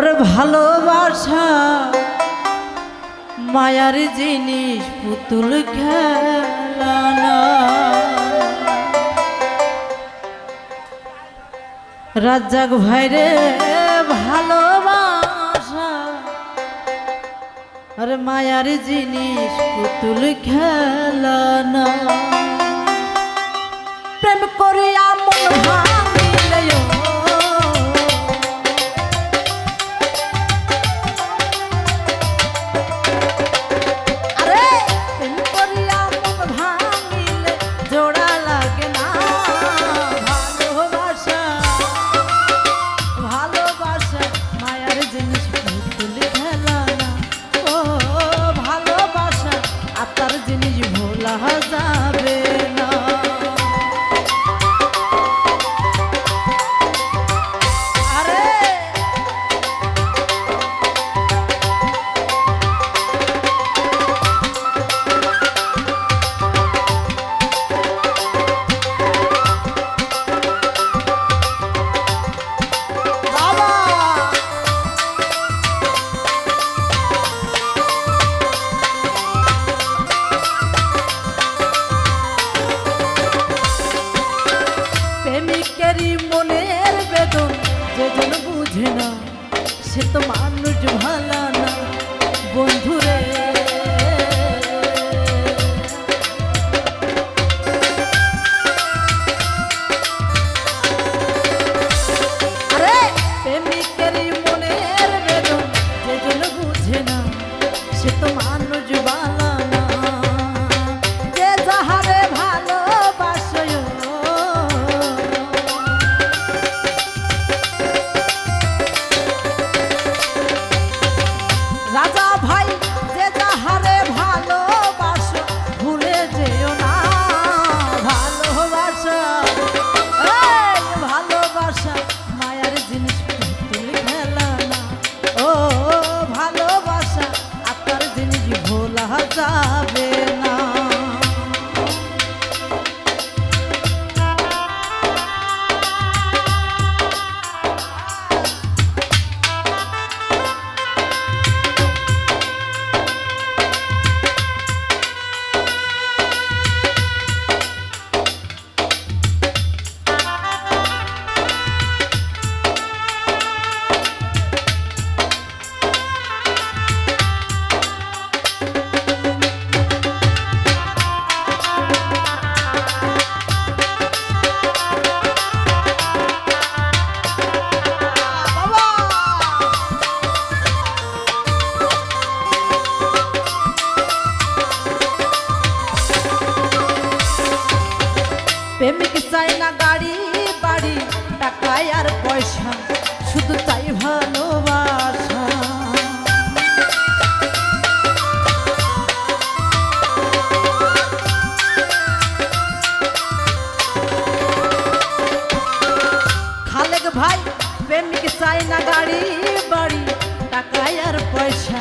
ওর ভালোবাসা, মায়ার জিনিস পুতুল খেলা রাজ্জাক ভাইরে ভালোবাসা, আর মায়ার জিনিস পুতুল খেলা প্রেম করিয়া প্রেমিক চাই না গাড়ি, বাড়ি, টাকায় আর পয়সা, শুধু চাই ভালোবাসা। খালেক ভাই, প্রেমিক চাই না গাড়ি, বাড়ি, টাকায় আর পয়সা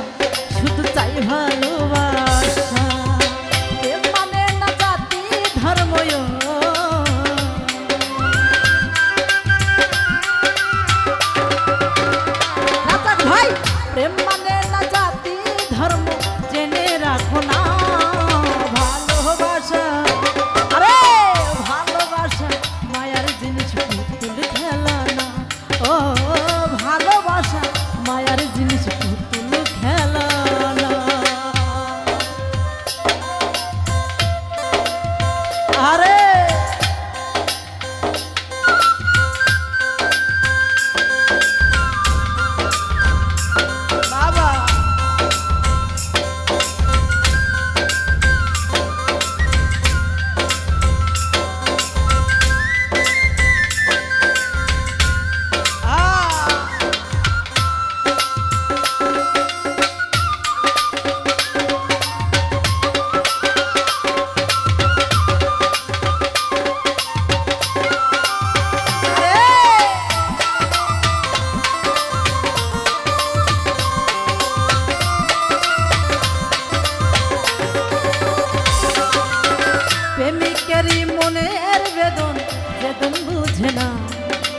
বোঝে না,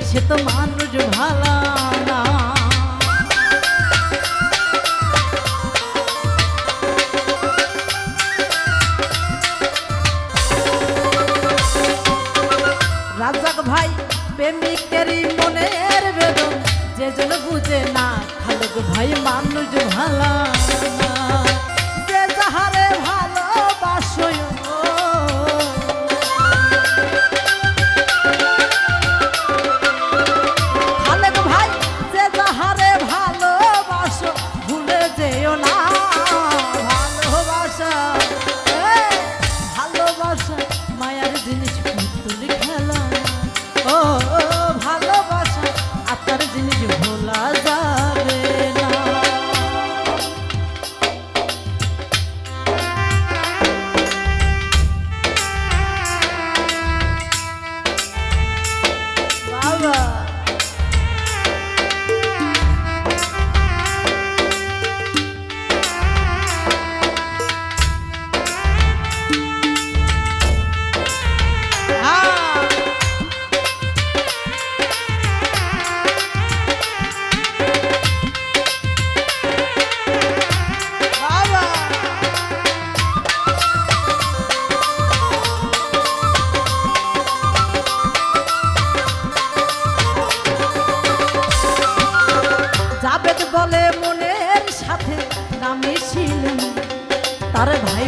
সে তো মানুষ ভালো না। ভাই মনের বেদন যে বুঝে না ভাই মানুষ ভালো যে যাহারে ভালোবাসয় আপনার জিনিস বলে মনের সাথে নামে ছিলেন তার ভাই